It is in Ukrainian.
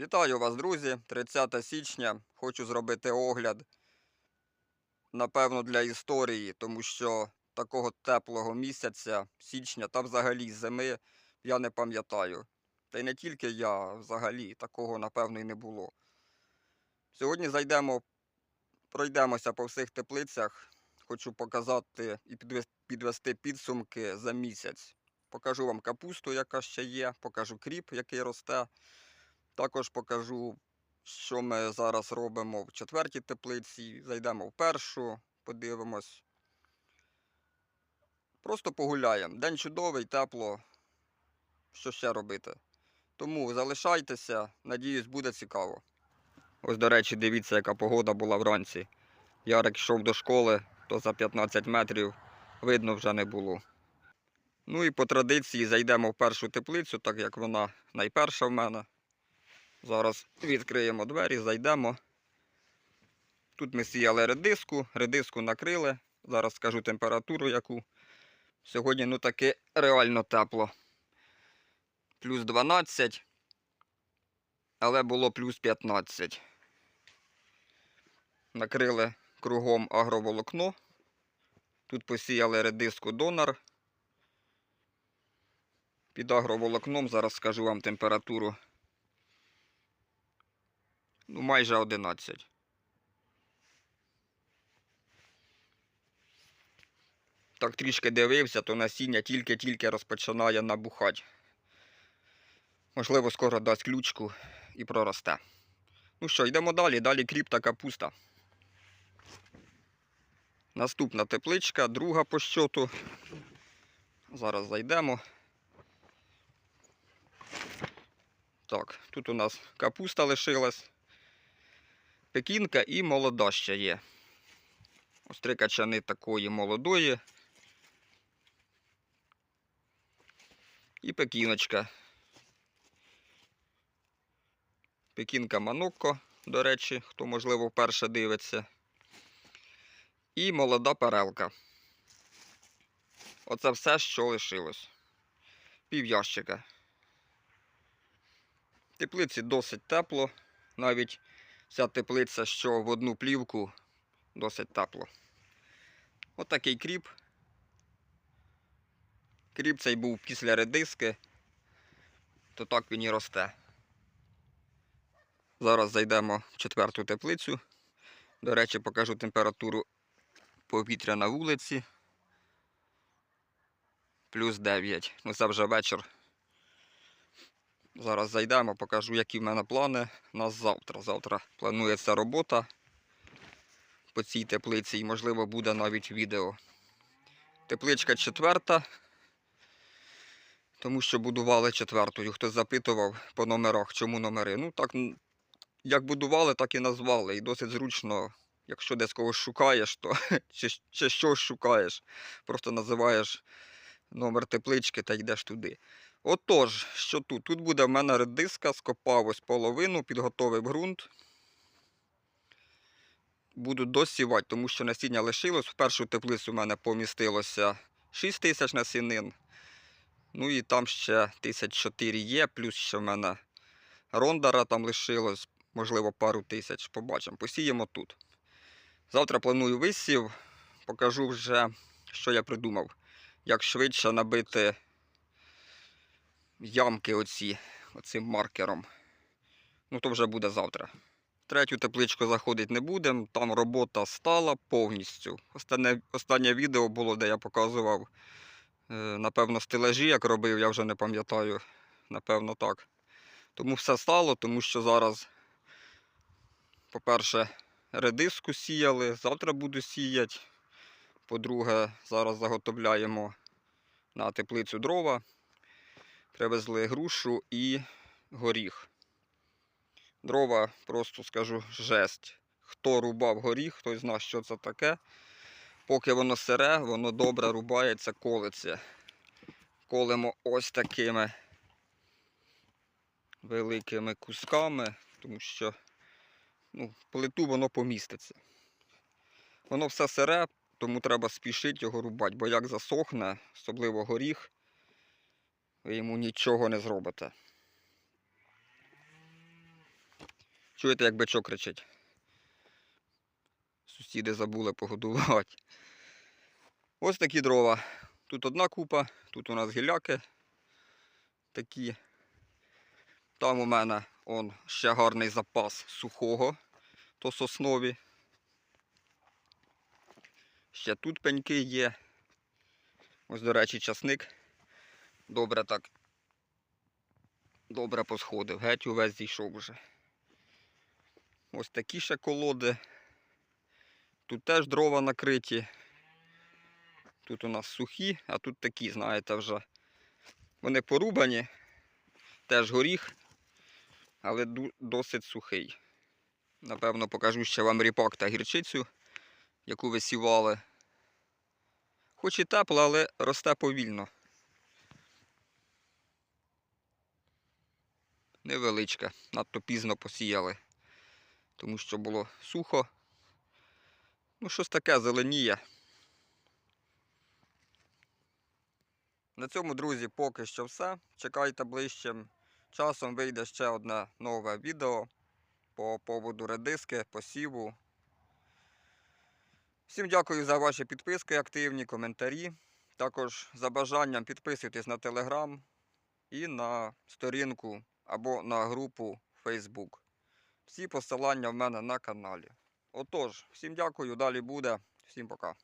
Вітаю вас, друзі! 30 січня. Хочу зробити огляд, напевно, для історії, тому що такого теплого місяця, січня та взагалі зими я не пам'ятаю. Та й не тільки я, взагалі такого, напевно, і не було. Сьогодні зайдемо, пройдемося по всіх теплицях. Хочу показати і підвести підсумки за місяць. Покажу вам капусту, яка ще є, покажу кріп, який росте. Також покажу, що ми зараз робимо в четвертій теплиці. Зайдемо в першу, подивимось. Просто погуляємо. День чудовий, тепло. Що ще робити? Тому залишайтеся, надіюсь, буде цікаво. Ось, до речі, дивіться, яка погода була вранці. Ярик йшов до школи, то за 15 метрів видно вже не було. Ну і по традиції зайдемо в першу теплицю, так як вона найперша в мене. Зараз відкриємо двері, зайдемо. Тут ми сіяли редиску, редиску накрили. Зараз скажу температуру яку. Сьогодні ну таки реально тепло. Плюс 12, але було плюс 15. Накрили кругом агроволокно. Тут посіяли редиску донор. Під агроволокном зараз скажу вам температуру. Ну, майже 11. Так трішки дивився, то насіння тільки-тільки розпочинає набухати. Можливо, скоро дасть ключку і проросте. Ну що, йдемо далі. Далі кріп та капуста. Наступна тепличка, друга по щоту. Зараз зайдемо. Так, тут у нас капуста лишилась. Пекінка і молода ще є. Ось три качани такої молодої. І пекіночка. Пекінка Манокко, до речі, хто, можливо, вперше дивиться. І молода перелка. Оце все, що лишилось. Пів ящика. Теплиці досить тепло. Навіть ця теплиця, що в одну плівку, досить тепло. Отакий кріп. Кріп цей був після редиски, то так він і росте. Зараз зайдемо в четверту теплицю. До речі, покажу температуру повітря на вулиці. Плюс 9. Ну це вже вечір. Зараз зайдемо, покажу, які в мене плани на завтра. Завтра планується робота по цій теплиці і, можливо, буде навіть відео. Тепличка четверта, тому що будували четвертою. Хтось запитував по номерах, чому номери. Ну, так, як будували, так і назвали. І досить зручно, якщо десь когось шукаєш, то чи, чи щось шукаєш, просто називаєш номер теплички та йдеш туди. Отож, що тут? Тут буде в мене редиска, скопав ось половину, підготовив ґрунт. Буду досівати, тому що насіння лишилось. В першу теплицю в мене помістилося 6 тисяч насінин. Ну і там ще 1004 є, плюс ще в мене рондара там лишилось, можливо, пару тисяч. Побачимо. Посіємо тут. Завтра планую висів, покажу вже, що я придумав. Як швидше набити ямки оці, оцим маркером. Ну, то вже буде завтра. Третю тепличку заходити не будемо, там робота стала повністю. Останнє, останнє відео було, де я показував, е, напевно, стелажі, як робив, я вже не пам'ятаю. Напевно, так. Тому все стало, тому що зараз, по-перше, редиску сіяли, завтра буду сіяти. По-друге, зараз заготовляємо на теплицю дрова. Привезли грушу і горіх. Дрова, просто скажу, жесть. Хто рубав горіх, хтось знає, що це таке. Поки воно сире, воно добре рубається, колиться. Колемо ось такими великими кусками, тому що ну, плиту воно поміститься. Воно все сире, тому треба спішити його рубати, бо як засохне, особливо горіх, ви йому нічого не зробите. Чуєте, як бичок кричить? Сусіди забули погодувати. Ось такі дрова. Тут одна купа, тут у нас гіляки такі. Там у мене он ще гарний запас сухого, то соснові. Ще тут пеньки є. Ось, до речі, часник. Добре так. Добре посходив, геть увесь зійшов вже. Ось такі ще колоди. Тут теж дрова накриті. Тут у нас сухі, а тут такі, знаєте, вже. Вони порубані. Теж горіх, але досить сухий. Напевно, покажу ще вам ріпак та гірчицю, яку висівали. Хоч і тепло, але росте повільно. Невеличке, надто пізно посіяли, тому що було сухо. Ну, щось таке зеленіє. На цьому, друзі, поки що все. Чекайте ближчим часом вийде ще одне нове відео по поводу редиски, посіву. Всім дякую за ваші підписки, активні коментарі. Також за бажанням підписуйтесь на телеграм і на сторінку або на групу Facebook. Всі посилання в мене на каналі. Отож, всім дякую, далі буде. Всім пока.